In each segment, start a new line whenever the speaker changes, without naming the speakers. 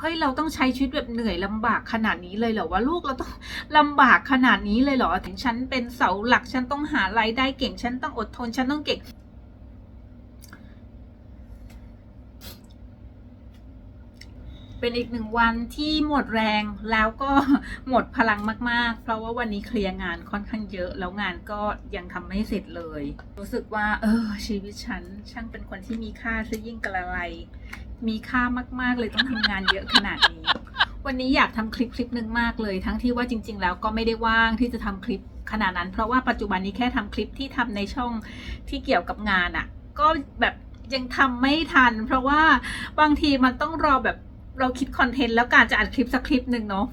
เฮ้ยเราต้องใช้ชีวิตแบบเหนื่อยลำบากขนาดนี้เลยเหรอว่าลูกเราต้องลำบากขนาดนี้เลยเหรอถึงฉันเป็นเสาหลักฉันต้องหารายได้เก่งฉันต้องอดทนฉันต้องเก่ง เป็นอีกหนึ่งวันที่หมดแรงแล้วก็หมดพลังมาก ๆ เพราะว่าวันนี้เคลียร์งานค่อนข้างเยอะ แล้วงานก็ยังทำไม่เสร็จเลย รู้สึกว่า เออ ชีวิตฉัน ช่างเป็นคนที่มีค่าซะยิ่งกระไร มีค่ามาก ๆ เลยต้องทำงานเยอะขนาดนี้ วันนี้อยากทำคลิปคลิปหนึ่งมากเลย ทั้งที่ว่าจริง ๆ แล้วก็ไม่ได้ว่างที่จะทำคลิปขนาดนั้น เพราะว่าปัจจุบันนี้แค่ทำคลิปที่ทำในช่องที่เกี่ยวกับงานอะ่ะ ก็แบบยังทำไม่ทัน เพราะว่าบางทีมันต้องรอแบบ เราคิดคอนเทนต์แล้วการจะอัดคลิปสักคลิปหนึ่งเนาะ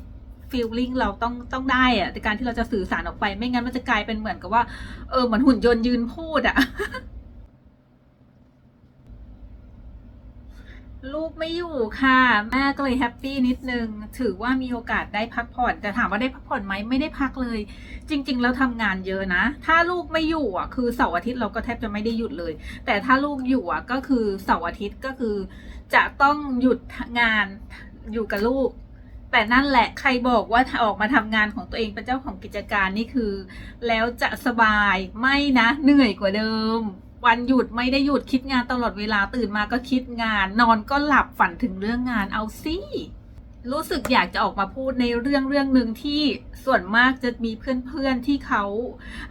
ฟีลลิ่งเราต้องต้องได้อะในการที่เราจะสื่อสารออกไปไม่งั้นมันจะกลายเป็นเหมือนกับว่า เออเหมือนหุ่นยนต์ยืนพูดอะลูกไม่อยู่ค่ะ แม่ก็เลยแฮปปี้นิดนึง ถือว่ามีโอกาสได้พักผ่อน แต่ถามว่าได้พักผ่อนไหมไม่ได้พักเลย จริง ๆ แล้วทำงานเยอะนะ ถ้าลูกไม่อยู่อะ คือเสาร์อาทิตย์เราก็แทบจะไม่ได้หยุดเลย แต่ถ้าลูกอยู่อะก็คือเสาร์อาทิตย์ก็คือ จะต้องหยุดงานอยู่กับลูก แต่นั่นแหละใครบอกว่าออกมาทำงานของตัวเองเป็นเจ้าของกิจการนี่คือ แล้วจะสบายไม่นะเหนื่อยกว่าเดิม วันหยุดไม่ได้หยุดคิดงานตลอดเวลาตื่นมาก็คิดงาน นอนก็หลับฝันถึงเรื่องงานเอาสิรู้สึกอยากจะออกมาพูดในเรื่องเรื่องหนึ่งที่ส่วนมากจะมีเพื่อนๆที่เขา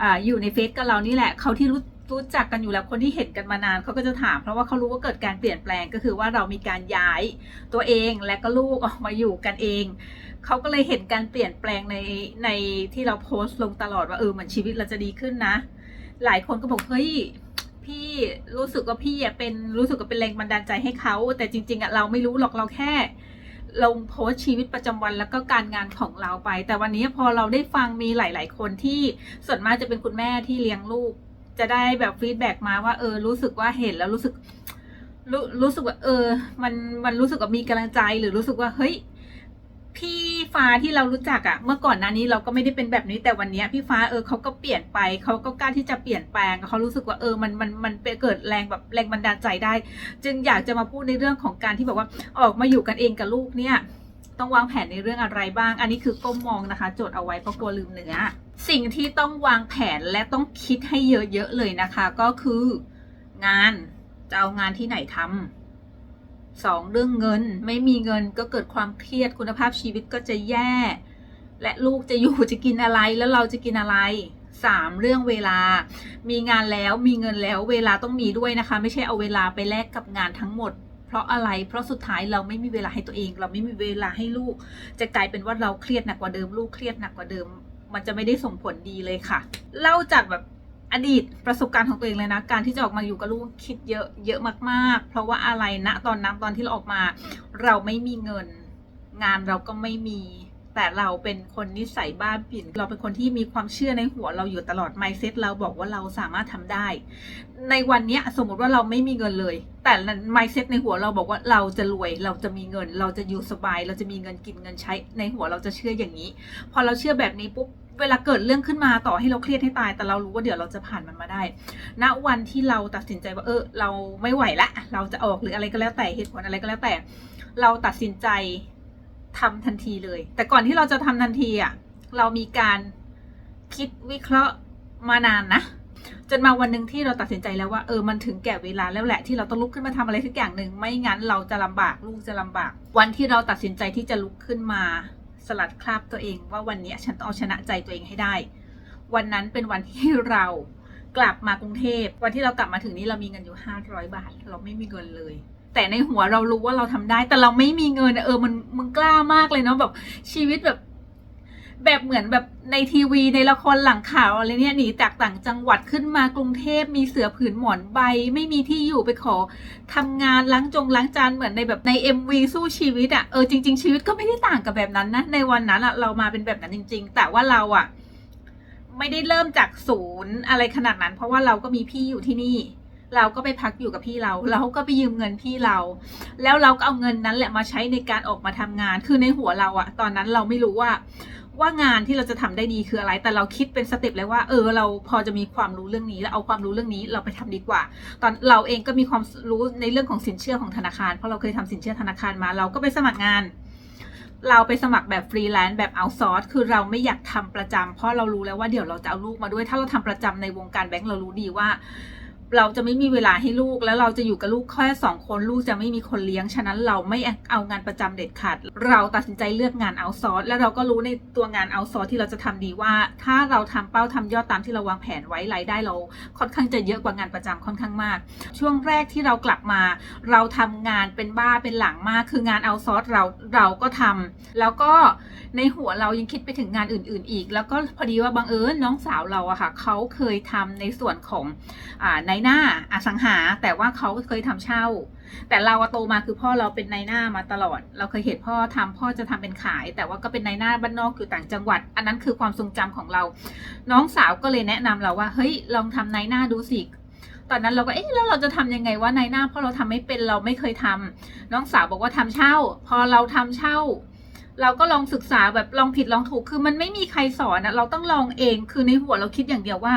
ออยู่ในเฟซกับเรานี่แหละเขาที่รู้ รู้จักกันอยู่แล้วคนที่เห็นกันมานานเขาก็จะถาม เพราะว่าเขารู้ว่าเกิดการเปลี่ยนแปลงก็คือว่าเรามีการย้ายตัวเองและก็ลูกออกมาอยู่กันเองเขาก็เลยเห็นการเปลี่ยนแปลงในในที่เราโพสต์ลงตลอดว่าเออเหมือนชีวิตเราจะดีขึ้นนะ หลายคนก็บอกเฮ้ยพี่รู้สึกว่าพี่เป็นรู้สึกว่าเป็นแรงบันดาลใจให้เขาแต่จริงๆอะเราไม่รู้หรอกเราแค่ลงโพสชีวิตประจำวันแล้วก็การงานของเราไป แต่วันนี้พอเราได้ฟังมีหลาย ๆ คนที่ส่วนมากจะเป็นคุณแม่ที่เลี้ยงลูก จะได้แบบฟีดแบ็มาว่าเออรู้สึกว่าเห็นแล้วรู้สึกรู้รู้สึกว่าเออ มันมันรู้สึกว่ามีกำลังใจหรือรู้สึกว่าเฮ้ยพี่ฟ้าที่เรารู้จักอะเมื่อก่อนหน้านี้เราก็ไม่ได้เป็นแบบนี้แต่วันนี้พี่ฟ้าเออเขาก็เปลี่ยนไปเขาก็กล้าที่จะเปลี่ยนแปลงเขารู้สึกว่าเออมันมันมันเกิดแรงแบบแรงบันดาลใจได้ จึงอยากจะมาพูดในเรื่องของการที่แบบว่าออกมาอยู่กันเองกับลูกเนี่ย ต้องวางแผนในเรื่องอะไรบ้าง อันนี้คือก้มมองนะคะจทย์เอาไว้เพราะกลัวลืมเนื้อ สิ่งที่ต้องวางแผนและต้องคิดให้เยอะๆเลยนะคะ ก็คืองานจะเอางานที่ไหนทำสองเรื่องเงินไม่มีเงินก็เกิดความเครียดคุณภาพชีวิตก็จะแย่ และลูกจะอยู่จะกินอะไรแล้วเราจะกินอะไรสามเรื่องเวลา มีงานแล้วมีเงินแล้วเวลาต้องมีด้วยนะคะ ไม่ใช่เอาเวลาไปแลกกับงานทั้งหมด เพราะอะไร เพราะสุดท้ายเราไม่มีเวลาให้ตัวเอง เราไม่มีเวลาให้ลูก จะกลายเป็นว่าเราเครียดหนักกว่าเดิม ลูกเครียดหนักกว่าเดิม มันจะไม่ได้ส่งผลดีเลยค่ะ เล่าจากแบบอดีตประสบการณ์ของตัวเองเลยนะ การที่จะออกมาอยู่กับลูกคิดเยอะเยอะมากๆ เพราะว่าอะไรนะตอนนั้นตอนที่เราออกมา เราไม่มีเงิน งานเราก็ไม่มี แต่เราเป็นคนนิสัยบ้าบิ่น เราเป็นคนที่มีความเชื่อในหัวเราอยู่ตลอด mindset เราบอกว่าเราสามารถทำได้ ในวันนี้สมมติว่าเราไม่มีเงินเลย แต่ mindset ในหัวเราบอกว่าเราจะรวย เราจะมีเงิน เราจะอยู่สบาย เราจะมีเงินกินเงินใช้ ในหัวเราจะเชื่ออย่างนี้ พอเราเชื่อแบบนี้ปุ๊บเวลาเกิดเรื่องขึ้นมาต่อให้เราเครียดให้ตาย แต่เรารู้ว่าเดี๋ยวเราจะผ่านมันมาได้ ณ วันที่เราตัดสินใจว่าเออ เราไม่ไหวละ เราจะออกหรืออะไรก็แล้วแต่เหตุผลอะไรก็แล้วแต่ เราตัดสินใจ ทำทันทีเลย แต่ก่อนที่เราจะทำทันทีอะ เรามีการคิดวิเคราะห์มานานนะ จนมาวันหนึ่งที่เราตัดสินใจแล้วว่าเออมันถึงแก่เวลาแล้วแหละที่เราต้องลุกขึ้นมาทำอะไรสักอย่างหนึ่งไม่งั้นเราจะลำบากลูกจะลำบาก วันที่เราตัดสินใจที่จะลุกขึ้นมาสลัดคราบตัวเองว่าวันนี้ฉันต้องเอาชนะใจตัวเองให้ได้ วันนั้นเป็นวันที่เรากลับมากรุงเทพ วันที่เรากลับมาถึงนี้เรามีเงินอยู่ห้าร้อยบาท เราไม่มีเงินเลย แต่ในหัวเรารู้ว่าเราทำได้ แต่เราไม่มีเงินอะเออมันมึงกล้ามากเลยเนาะแบบชีวิตแบบ แบบเหมือนแบบในทีวีในละครหลังข่าวอะไรเนี่ยหนีจากต่างจังหวัดขึ้นมากรุงเทพมีเสือผืนหมอนใบ ไม่มีที่อยู่ไปขอทำงานล้างจงล้างจานเหมือนในแบบใน MV สู้ชีวิตอะ่ะเออจริง ๆ ชีวิตก็ไม่ได้ต่างกับแบบนั้นนะในวันนั้นอะเรามาเป็นแบบนั้นจริง ๆ แต่ว่าเราอะไม่ได้เริ่มจากศูนย์อะไรขนาดนั้น เพราะว่าเราก็มีพี่อยู่ที่นี่ เราก็ไปพักอยู่กับพี่เรา เราก็ไปยืมเงินพี่เรา แล้วเราก็เอาเงินนั้นแหละมาใช้ในการออกมาทำงาน คือในหัวเราอะตอนนั้นเราไม่รู้ว่าว่างานที่เราจะทำได้ดีคืออะไร แต่เราคิดเป็นสเต็ปเลยว่า เออ เราพอจะมีความรู้เรื่องนี้ แล้วเอาความรู้เรื่องนี้เราไปทำดีกว่า ตอนเราเองก็มีความรู้ในเรื่องของสินเชื่อของธนาคาร เพราะเราเคยทำสินเชื่อธนาคารมา เราก็ไปสมัครงาน เราไปสมัครแบบฟรีแลนซ์แบบเอาซอร์สคือเราไม่อยากทำประจำเพราะเรารู้แล้วว่าเดี๋ยวเราจะเอาลูกมาด้วย ถ้าเราทำประจำในวงการแบงก์เรารู้ดีว่า เราจะไม่มีเวลาให้ลูกแล้วเราจะอยู่กับลูกแค่สองคนลูกจะไม่มีคนเลี้ยง ฉะนั้นเราไม่เอางานประจำเด็ดขาด เราตัดสินใจเลือกงานเอาซอร์สแล้วเราก็รู้ในตัวงานเอาซอร์สที่เราจะทำดีว่า ถ้าเราทำเป้าทำยอดตามที่เราวางแผนไว้รายได้เรา ค่อนข้างจะเยอะกว่างานประจำค่อนข้างมาก ช่วงแรกที่เรากลับมา เราทำงานเป็นบ้าเป็นหลังมาก คืองานเอาซอร์สเราเราก็ทำแล้วก็ในหัวเรายังคิดไปถึงงานอื่น ๆ อีก แล้วก็พอดีว่าบังเอิญน้องสาวเราอะค่ะเขาเคยทำในส่วนของอ่าในหน้าอสังหา แต่ว่าเขาเคยทำเช่า แต่เราโตมาคือพ่อเราเป็นนายหน้ามาตลอด เราเคยเห็นพ่อทำพ่อจะทำเป็นขาย แต่ว่าก็เป็นนายหน้าบ้านนอกอยู่ต่างจังหวัด อันนั้นคือความทรงจำของเรา น้องสาวก็เลยแนะนำเราว่าเฮ้ยลองทำนายหน้าดูสิตอนนั้นเราก็เอ๊ะแล้วเราจะทำยังไงว่านายหน้าเพราะเราทำไม่เป็นเราไม่เคยทำน้องสาวบอกว่าทำเช่า พอเราทำเช่า เราก็ลองศึกษาแบบลองผิดลองถูกคือมันไม่มีใครสอนอะเราต้องลองเองคือในหัวเราคิดอย่างเดียวว่า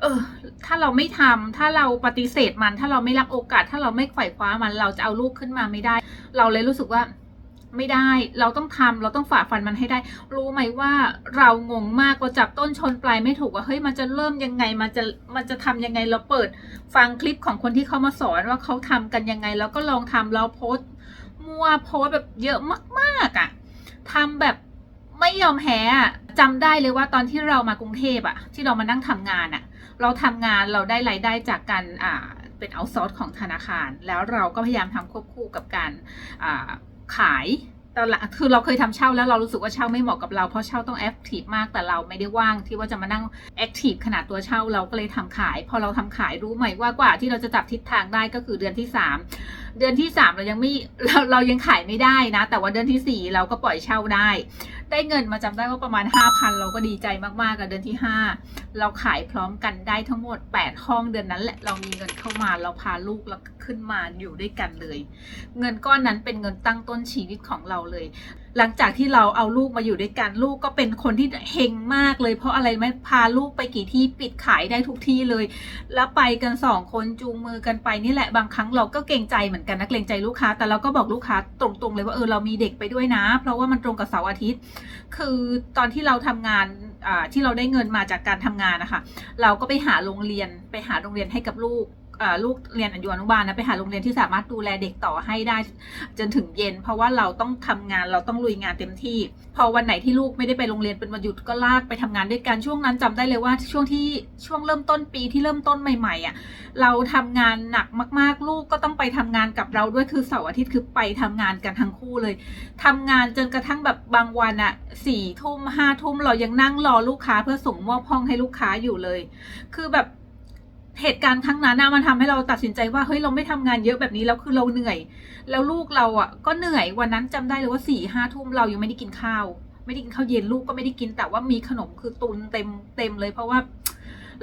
เออ ถ้าเราไม่ทำถ้าเราปฏิเสธมัน ถ้าเราไม่รับโอกาส ถ้าเราไม่ไขว่คว้ามัน เราจะเอาลูกขึ้นมาไม่ได้ เราเลยรู้สึกว่าไม่ได้ เราต้องทำเราต้องฝ่าฟันมันให้ได้ รู้ไหมว่าเรางงมากเราจับต้นชนปลายไม่ถูกว่าเฮ้ยมันจะเริ่มยังไง มันจะมันจะทำยังไง เราเปิดฟังคลิปของคนที่เขามาสอนว่าเขาทำกันยังไง แล้วก็ลองทำเราโพสมัวโพสแบบเยอะมากๆอะ่ะทำแบบไม่ยอมแพ้อะจำได้เลยว่าตอนที่เรามากรุงเทพอะที่เรามานั่งทำงานอะ เราทำงานเราได้รายได้จากการอ่าเป็นเอาซอร์สของธนาคาร แล้วเราก็พยายามทำควบคู่กับการาขายตอนหลังคือเราเคยทำเช่าแล้วเรารู้สึกว่าเช่าไม่เหมาะกับเราเพราะเช่าต้องแอคทีฟมากแต่เราไม่ได้ว่างที่ว่าจะมานั่งแอคทีฟขนาดตัวเช่าเราก็เลยทำขาย พอเราทำขายรู้ไหมว่ากว่าที่เราจะจับทิศทางได้ก็คือเดือนที่สาม เดือนที่สามเรายังไม่เราเรายังขายไม่ได้นะ แต่ว่าเดือนที่สี่เราก็ปล่อยเช่าได้ ได้เงินมาจำได้ว่าประมาณ 5,000 เราก็ดีใจมากๆกับเดือนที่ 5 เราขายพร้อมกันได้ทั้งหมด 8 ห้องเดือนนั้นแหละเรามีเงินเข้ามาเราพาลูกเราขึ้นมาอยู่ด้วยกันเลย เงินก้อนนั้นเป็นเงินตั้งต้นชีวิตของเราเลย หลังจากที่เราเอาลูกมาอยู่ด้วยกันลูกก็เป็นคนที่เฮงมากเลย เพราะอะไรไหมพาลูกไปกี่ที่ปิดขายได้ทุกที่เลย แล้วไปกันสองคนจูงมือกันไปนี่แหละบางครั้งเราก็เกรงใจเหมือนกันนะเกรงใจลูกค้า แต่เราก็บอกลูกค้าตรงๆเลยว่าเออเรามีเด็กไปด้วยนะ เพราะว่ามันตรงกับเสาร์อาทิตย์ คือตอนที่เราทำงานที่เราได้เงินมาจากการทำงานนะคะเราก็ไปหาโรงเรียนไปหาโรงเรียนให้กับลูก ลูกเรียนอนุอนุบาลนะไปหาโรงเรียนที่สามารถดูแลเด็กต่อให้ได้จนถึงเย็น เพราะว่าเราต้องทำงานเราต้องลุยงานเต็มที่ พอวันไหนที่ลูกไม่ได้ไปโรงเรียนเป็นวันหยุดก็ลากไปทำงานด้วยกันช่วงนั้นจำได้เลยว่าช่วงที่ช่วงเริ่มต้นปีที่เริ่มต้นใหม่ๆอะเราทำงานหนักมากๆ ลูกก็ต้องไปทำงานกับเราด้วยคือเสาร์อาทิตย์คือไปทำงานกันทั้งคู่เลยทำงานจนกระทั่งแบบบางวันอะสี่ทุ่มห้าทุ่มเรายังนั่งรอลูกค้าเพื่อส่งมอบห้องให้ลูกค้าอยู่เลย คือแบบ เหตุการณ์ครั้งนั้นน่ะมันทำให้เราตัดสินใจว่าเฮ้ยเราไม่ทำงานเยอะแบบนี้แล้วคือเราเหนื่อย แล้วลูกเราอะก็เหนื่อยวันนั้นจำได้เลยว่าสี่ห้าทุ่มเรายังไม่ได้กินข้าว ไม่ได้กินข้าวเย็นลูกก็ไม่ได้กินแต่ว่ามีขนมคือตุนเต็มเต็มเลยเพราะว่า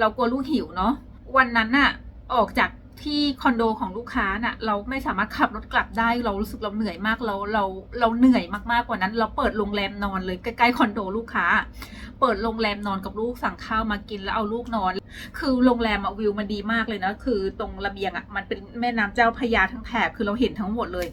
เรากลัวลูกหิวเนาะวันนั้นน่ะออกจากที่คอนโดของลูกค้าน่ะเราไม่สามารถขับรถกลับได้เรารู้สึกเราเหนื่อยมากเราเราเราเหนื่อยมากๆกว่านั้น เราเปิดโรงแรมนอนเลยใกล้ๆคอนโดลูกค้า เปิดโรงแรมนอนกับลูกสั่งข้าวมากินแล้วเอาลูกนอน คือโรงแรมอะวิวมันดีมากเลยนะ คือตรงระเบียงอะมันเป็นแม่น้ำเจ้าพยาทั้งแถบคือเราเห็นทั้งหมดเลย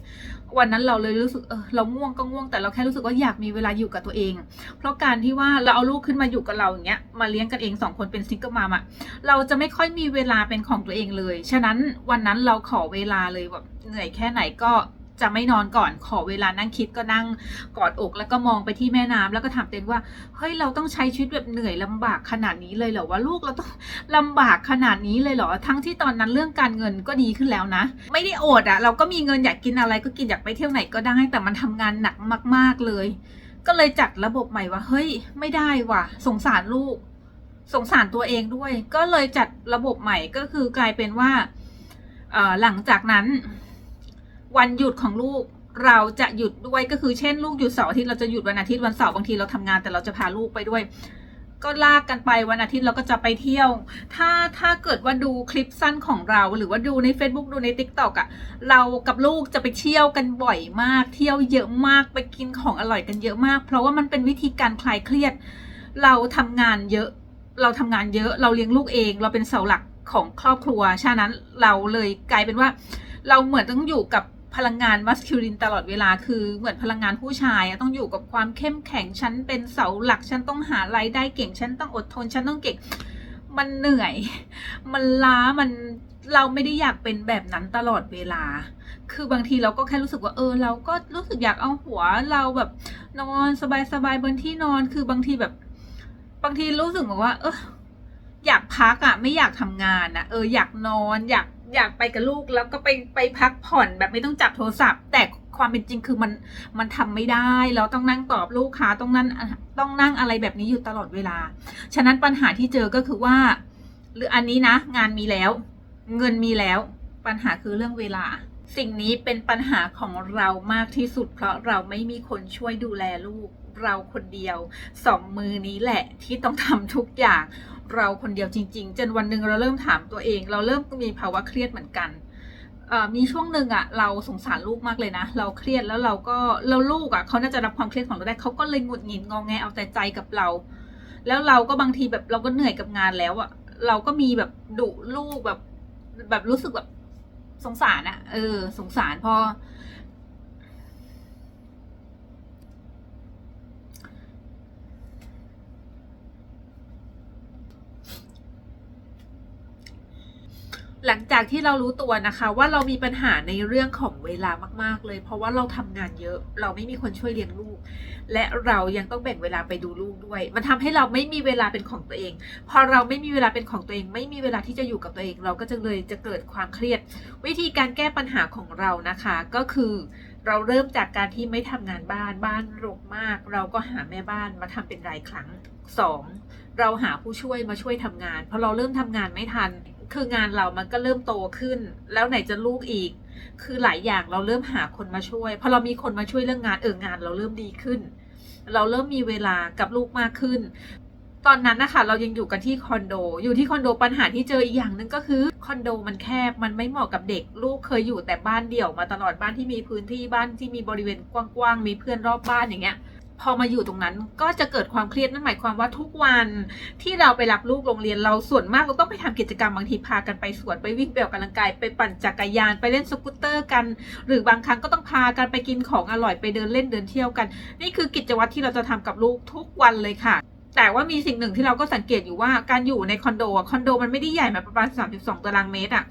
วันนั้นเราเลยรู้สึกเออเราง่วงก็ง่วงแต่เราแค่รู้สึกว่าอยากมีเวลาอยู่กับตัวเอง เพราะการที่ว่าเราเอาลูกขึ้นมาอยู่กับเราอย่างเงี้ยมาเลี้ยงกันเองสองคนเป็นซิงเกิลมามอะเราจะไม่ค่อยมีเวลาเป็นของตัวเองเลย ฉะนั้นวันนั้นเราขอเวลาเลยแบบเหนื่อยแค่ไหนก็ จะไม่นอนก่อนขอเวลานั่งคิดก็นั่งกอดอกแล้วก็มองไปที่แม่น้ำแล้วก็ถามเต็นว่าเฮ้ยเราต้องใช้ชีวิตแบบเหนื่อยลำบากขนาดนี้เลยเหรอว่าลูกเราต้องลำบากขนาดนี้เลยเหรอทั้งที่ตอนนั้นเรื่องการเงินก็ดีขึ้นแล้วนะ ไม่ได้อดอะเราก็มีเงินอยากกินอะไรก็กินอยากไปเที่ยวไหนก็ได้แต่มันทำงานหนักมาก ๆเลย ก็เลยจัดระบบใหม่ว่าเฮ้ย ไม่ได้ว่ะ สงสารลูก สงสารตัวเองด้วย ก็เลยจัดระบบใหม่ก็คือกลายเป็นว่าหลังจากนั้น วันหยุดของลูกเราจะหยุดด้วยก็คือเช่นลูกหยุดเสาร์อาทิตย์เราจะหยุดวันอาทิตย์วันเสาร์บางทีเราทำงานแต่เราจะพาลูกไปด้วย ก็ลากกันไปวันอาทิตย์เราก็จะไปเที่ยว ถ้าถ้าเกิดว่าดูคลิปสั้นของเราหรือว่าดูใน Facebook ดูใน t ิ k t o k อะ่ะเรากับลูกจะไปเที่ยวกันบ่อยมาก เที่ยวเยอะมากไปกินของอร่อยกันเยอะมาก เพราะว่ามันเป็นวิธีการคลายเครียด เราทำงานเยอะ เราทำงานเยอะเราเลี้ยงลูกเอง เราเป็นเสาหลักของครอบครัวฉะนั้นเราเลยกลายเป็นว่า เราเหมือนต้องอยู่กับ พลังงานมัสคิลินตลอดเวลาคือเหมือนพลังงานผู้ชายอะต้องอยู่กับความเข้มแข็งฉันเป็นเสาหลักฉันต้องหารายได้เก่งฉันต้องอดทนฉันต้องเก่งมันเหนื่อย มันล้ามันเราไม่ได้อยากเป็นแบบนั้นตลอดเวลา คือบางทีเราก็แค่รู้สึกว่าเออ เราก็รู้สึกอยากเอาหัวเราแบบนอนสบายๆบนที่นอนคือบางทีแบบ บางทีรู้สึกแบบว่า เอออยากพักอะ่ะ ไม่อยากทำงานอะ่ะ เอออยากนอนอยาก อยากไปกับลูกแล้วก็ไปไปพักผ่อนแบบไม่ต้องจับโทรศัพท์ แต่ความเป็นจริงคือมันมันทำไม่ได้ เราต้องนั่งตอบลูกค้าต้องนั่นต้องนั่งอะไรแบบนี้อยู่ตลอดเวลา ฉะนั้นปัญหาที่เจอก็คือว่า หรืออันนี้นะ งานมีแล้ว เงินมีแล้ว ปัญหาคือเรื่องเวลา สิ่งนี้เป็นปัญหาของเรามากที่สุด เพราะเราไม่มีคนช่วยดูแลลูกเราคนเดียวสองมือนี้แหละที่ต้องทำทุกอย่าง เราคนเดียวจริง ๆ จนวันหนึ่งเราเริ่มถามตัวเอง เราเริ่มมีภาวะเครียดเหมือนกันมีช่วงหนึ่งอะเราสงสารลูกมากเลยนะ เราเครียดแล้วเราก็แล้วลูกอะเขาน่าจะรับความเครียดของเราได้เขาก็เลยหงุดหงิดงองแงเอาแต่ใจกับเรา แล้วเราก็บางทีแบบเราก็เหนื่อยกับงานแล้วอะเราก็มีแบบดุลูกแบบแบบรู้สึกแบบสงสารอะเออ สงสารพอ หลังจากที่เรารู้ตัวนะคะ ว่าเรามีปัญหาในเรื่องของเวลามาก ๆ เลย เพราะว่าเราทำงานเยอะ เราไม่มีคนช่วยเลี้ยงลูก และเรายังต้องแบ่งเวลาไปดูลูกด้วย มันทำให้เราไม่มีเวลาเป็นของตัวเอง พอเราไม่มีเวลาเป็นของตัวเอง ไม่มีเวลาที่จะอยู่กับตัวเอง เราก็จะเลยจะเกิดความเครียด วิธีการแก้ปัญหาของเรานะคะ ก็คือเราเริ่มจากการที่ไม่ทำงานบ้านบ้านรกมาก เราก็หาแม่บ้านมาทำเป็นรายครั้งสองเราหาผู้ช่วยมาช่วยทำงานพอเราเริ่มทำงานไม่ทัน คืองานเรามันก็เริ่มโตขึ้น แล้วไหนจะลูกอีก คือหลายอย่างเราเริ่มหาคนมาช่วยพอเรามีคนมาช่วยเรื่องงานเอองานเราเริ่มดีขึ้น เราเริ่มมีเวลากับลูกมากขึ้น ตอนนั้นนะคะเรายังอยู่กันที่คอนโด อยู่ที่คอนโดปัญหาที่เจออีกอย่างหนึ่งก็คือคอนโดมันแคบมันไม่เหมาะกับเด็ก ลูกเคยอยู่แต่บ้านเดี่ยวมาตลอดบ้านที่มีพื้นที่บ้านที่มีบริเวณกว้างๆมีเพื่อนรอบบ้านอย่างเงี้ย พอมาอยู่ตรงนั้นก็จะเกิดความเครียดนั่นหมายความว่าทุกวันที่เราไปรับลูกโรงเรียนเราส่วนมากเราต้องไปทำกิจกรรมบางทีพากันไปสวนไปวิ่งไปออกกำลังกายไปปั่นจักรยานไปเล่นสกูตเตอร์กัน หรือบางครั้งก็ต้องพากันไปกินของอร่อยไปเดินเล่นเดินเที่ยวกัน นี่คือกิจวัตรที่เราจะทำกับลูกทุกวันเลยค่ะแต่ว่ามีสิ่งหนึ่งที่เราก็สังเกตอยู่ว่าการอยู่ในคอนโดอะคอนโดมันไม่ได้ใหญ่แบบประมาณ 32 ตารางเมตรอะ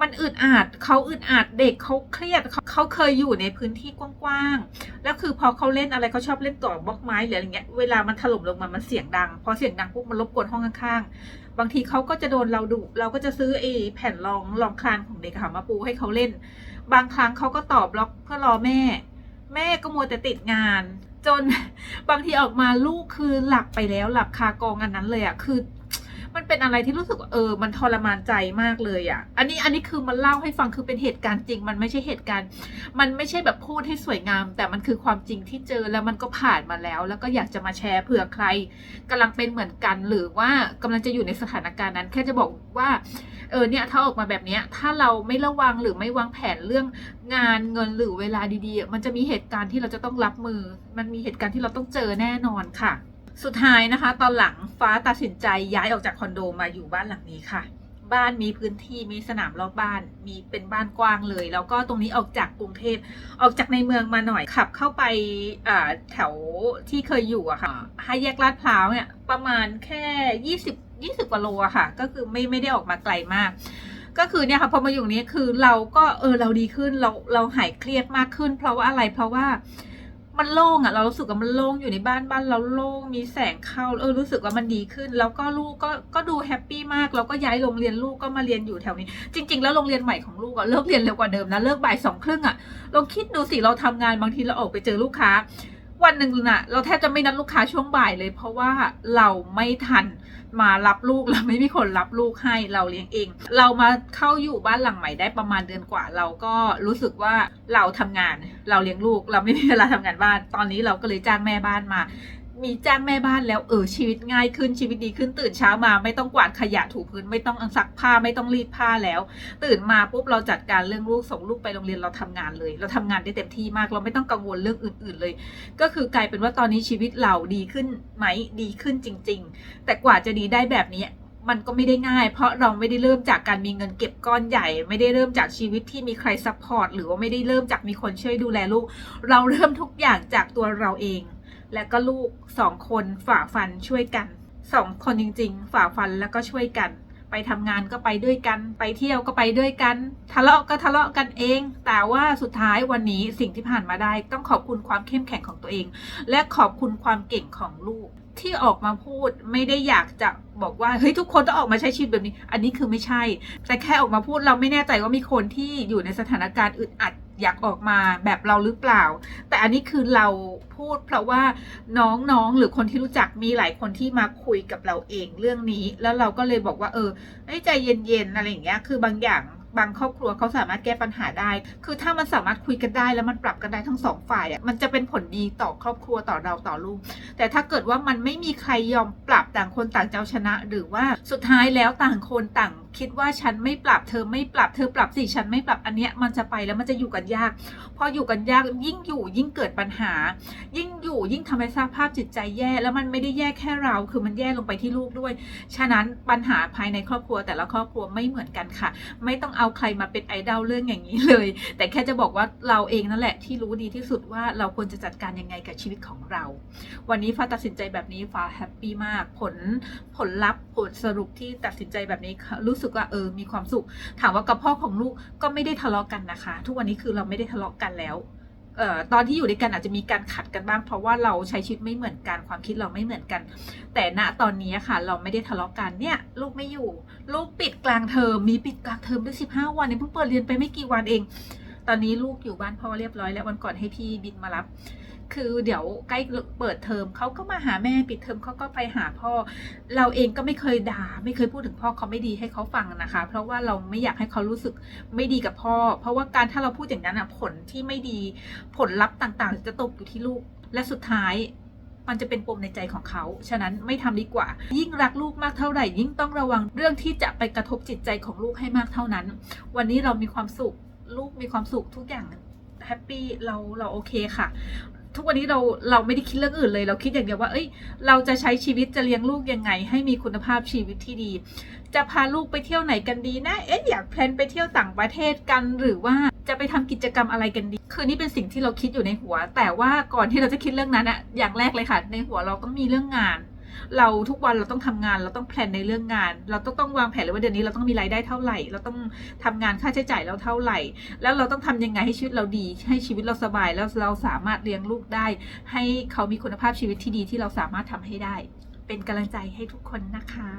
มันอึดอัดเขาอึดอัดเด็กเขาเครียดเขาเขาเคยอยู่ในพื้นที่กว้างๆแล้วคือพอเขาเล่นอะไรเขาชอบเล่นต่อบล็อกไม้หรืออะไรเงี้ยเวลามันถล่มลงมามันเสียงดังพอเสียงดังปุ๊บมันรบกวนห้องข้างๆบางทีเขาก็จะโดนเราดุเราก็จะซื้อไอ้แผ่นรองรองคลานของเด็กค่ะมาปูให้เขาเล่น บางครั้งเขาก็ตอบบล็อกเพื่อรอแม่ แม่ก็มัวแต่ติดงานจนบางทีออกมาลูกคือหลับไปแล้วหลับคากองอันนั้นเลยอะคือ มันเป็นอะไรที่รู้สึกว่าเออ มันทรมานใจมากเลยอะ่ะ อันนี้อันนี้คือมันเล่าให้ฟังคือเป็นเหตุการณ์จริง มันไม่ใช่เหตุการณ์ มันไม่ใช่แบบพูดให้สวยงาม แต่มันคือความจริงที่เจอแล้วมันก็ผ่านมาแล้ว แล้วก็อยากจะมาแชร์เผื่อใครกำลังเป็นเหมือนกัน หรือว่ากำลังจะอยู่ในสถานการณ์นั้น แค่จะบอกว่าเออเนี่ยถ้าออกมาแบบเนี้ยถ้าเราไม่ระวังหรือไม่วางแผนเรื่องงานเงินหรือเวลาดีๆ มันจะมีเหตุการณ์ที่เราจะต้องรับมือ มันมีเหตุการณ์ที่เราต้องเจอแน่นอนค่ะ สุดท้ายนะคะ ตอนหลังฟ้าตัดสินใจย้ายออกจากคอนโดมาอยู่บ้านหลังนี้ค่ะ บ้านมีพื้นที่มีสนามรอบบ้าน มีเป็นบ้านกว้างเลย แล้วก็ตรงนี้ออกจากกรุงเทพออกจากในเมืองมาหน่อยขับ เข้าไปแถวที่เคยอยู่อะค่ะห้าแยกลาดพร้าวเนี่ยประมาณแค่ยี่สิบยี่สิบกว่าโลอะค่ะ ก็คือไม่ไม่ได้ออกมาไกลมาก ก็คือเนี่ยค่ะพอมาอยู่นี้คือเราก็เออเราดีขึ้นเราเราหายเครียดมากขึ้น เพราะว่าอะไรเพราะว่า มันโล่งอะเรารู้สึกว่ามันโล่งอยู่ในบ้านบ้านเราโล่งมีแสงเข้าเออรู้สึกว่ามันดีขึ้น แล้วก็ลูกก็ก็ดูแฮปปี้มากแล้วก็ย้ายโรงเรียนลูกก็มาเรียนอยู่แถวนี้ จริง ๆ แล้วโรงเรียนใหม่ของลูกอะเลิกเรียนเร็วกว่าเดิมนะเลิกบ่ายสองครึ่งอะลองคิดดูสิเราทำงานบางทีเราออกไปเจอลูกค้า วันหนึ่งน่ะ เราแทบจะไม่นัดลูกค้าช่วงบ่ายเลย เพราะว่าเราไม่ทันมารับลูกเราไม่มีคนรับลูกให้เราเลี้ยงเอง เรามาเข้าอยู่บ้านหลังใหม่ได้ประมาณเดือนกว่า เราก็รู้สึกว่าเราทำงาน เราเลี้ยงลูก เราไม่มีเวลาทำงานบ้าน ตอนนี้เราก็เลยจ้างแม่บ้านมา มีจ้างแม่บ้านแล้วเออชีวิตง่ายขึ้นชีวิตดีขึ้นตื่นเช้ามาไม่ต้องกวาดขยะถูพื้นไม่ต้องซักผ้าไม่ต้องรีดผ้าแล้ว ตื่นมาปุ๊บเราจัดการเรื่องลูกส่งลูกไปโรงเรียนเราทำงานเลย เราทำงานได้เต็มที่มากเราไม่ต้องกังวลเรื่องอื่น ๆเลย ก็คือกลายเป็นว่าตอนนี้ชีวิตเราดีขึ้นไหมดีขึ้นจริง ๆ แต่กว่าจะดีได้แบบนี้มันก็ไม่ได้ง่าย เพราะเราไม่ได้เริ่มจากการมีเงินเก็บก้อนใหญ่ ไม่ได้เริ่มจากชีวิตที่มีใครซัพพอร์ตหรือว่าไม่ได้เริ่มจากมีคนช่วยดูแลลูก เราเริ่มทุกอย่างจากตัวเราเอง และก็ลูกสองคนฝ่าฟันช่วยกันสองคนจริง ๆ ฝ่าฟันแล้วก็ช่วยกัน ไปทำงานก็ไปด้วยกัน ไปเที่ยวก็ไปด้วยกัน ทะเลาะก็ทะเลาะกันเอง แต่ว่าสุดท้ายวันนี้สิ่งที่ผ่านมาได้ต้องขอบคุณความเข้มแข็งของตัวเอง และขอบคุณความเก่งของลูกที่ออกมาพูดไม่ได้อยากจะบอกว่าเฮ้ยทุกคนต้องออกมาใช้ชีวิตแบบนี้ อันนี้คือไม่ใช่ แต่แค่ออกมาพูดเราไม่แน่ใจว่ามีคนที่อยู่ในสถานการณ์อึดอัด ยากออกมาแบบเราหรือเปล่า แต่อันนี้คือเราพูดเพราะว่าน้องๆ หรือคนที่รู้จักมีหลายคนที่มาคุยกับเราเองเรื่องนี้ แล้วเราก็เลยบอกว่า เออใจเย็นๆอะไรอย่างเงี้ยคือบางอย่าง บางครอบครัวเขาสามารถแก้ปัญหาได้ คือถ้ามันสามารถคุยกันได้แล้วมันปรับกันได้ทั้งสองฝ่ายอะมันจะเป็นผลดีต่อครอบครัวต่อเราต่อลูก แต่ถ้าเกิดว่ามันไม่มีใครยอมปรับต่างคนต่างเจะเอาชนะ หรือว่าสุดท้ายแล้วต่างคนต่างคิดว่าฉันไม่ปรับเธอไม่ปรับเธอปรับสิฉันไม่ปรับอันเนี้ยมันจะไปแล้วมันจะอยู่กันยาก พออยู่กันยากยิ่งอยู่ยิ่งเกิดปัญหา ยิ่งอยู่ยิ่งทำให้สภาพจิตใจแย่ แล้วมันไม่ได้แย่แค่เรา คือมันแย่ลงไปที่ลูกด้วย ฉะนั้นปัญหาภายในครอบครัวแต่ละครอบครัวไม่เหมือนกันค่ะ ไม่ต้องเอาเอาใครมาเป็นไอดอลเรื่องอย่างนี้เลย แต่แค่จะบอกว่าเราเองนั่นแหละที่รู้ดีที่สุดว่าเราควรจะจัดการยังไงกับชีวิตของเรา วันนี้ฟ้าตัดสินใจแบบนี้ฟ้าแฮปปี้มากผลผลลัพธ์ผลสรุปที่ตัดสินใจแบบนี้รู้สึกว่าเออมีความสุข ถามว่ากับพ่อของลูกก็ไม่ได้ทะเลาะกันนะคะ ทุกวันนี้คือเราไม่ได้ทะเลาะกันแล้ว เอ่อตอนที่อยู่ด้วยกันอาจจะมีการขัดกันบ้าง เพราะว่าเราใช้ชีวิตไม่เหมือนกันความคิดเราไม่เหมือนกัน แต่ณตอนนี้ค่ะ เราไม่ได้ทะเลาะกันเนี่ย ลูกไม่อยู่ ลูกปิดกลางเทอมมีปิดกลางเทอมด้วยสิบห้าวันเนี่ยเพิ่งเปิดเรียนไปไม่กี่วันเอง ตอนนี้ลูกอยู่บ้านพ่อเรียบร้อยแล้ววันก่อนให้พี่บินมารับ คือเดี๋ยวใกล้เปิดเทอมเขาก็มาหาแม่ปิดเทอมเขาก็ไปหาพ่อ เราเองก็ไม่เคยด่า ไม่เคยพูดถึงพ่อเขาไม่ดีให้เขาฟังนะคะ เพราะว่าเราไม่อยากให้เขารู้สึกไม่ดีกับพ่อ เพราะว่าการถ้าเราพูดอย่างนั้นอะผลที่ไม่ดีผลลัพธ์ต่างๆ จะตกอยู่ที่ลูกและสุดท้ายมันจะเป็นปมในใจของเขา ฉะนั้นไม่ทำดีกว่า ยิ่งรักลูกมากเท่าไหร่ ยิ่งต้องระวังเรื่องที่จะไปกระทบจิตใจของลูกให้มากเท่านั้น วันนี้เรามีความสุข ลูกมีความสุขทุกอย่างแฮปปี้เราเราโอเคค่ะ ทุกวันนี้เราเราไม่ได้คิดเรื่องอื่นเลย เราคิดอย่างเดียวว่า เอ้ย เราจะใช้ชีวิตจะเลี้ยงลูกยังไง ให้มีคุณภาพชีวิตที่ดี จะพาลูกไปเที่ยวไหนกันดีนะ เอ๊ะอยากแพลนไปเที่ยวต่างประเทศกันหรือว่าจะไปทำกิจกรรมอะไรกันดี คือนี่เป็นสิ่งที่เราคิดอยู่ในหัว แต่ว่าก่อนที่เราจะคิดเรื่องนั้นอะอย่างแรกเลยค่ะ ในหัวเราต้องมีเรื่องงาน เราทุกวันเราต้องทำงาน เราต้องแพลนในเรื่องงาน เราต้องต้องวางแผนเลยว่าเดือนนี้เราต้องมีรายได้เท่าไหร่ เราต้องทำงานค่าใช้จ่ายเราเท่าไหร่ แล้วเราต้องทำยังไงให้ชีวิตเราดี ให้ชีวิตเราสบาย แล้วเราสามารถเลี้ยงลูกได้ ให้เขามีคุณภาพชีวิตที่ดีที่เราสามารถทำให้ได้ เป็นกำลังใจให้ทุกคนนะคะ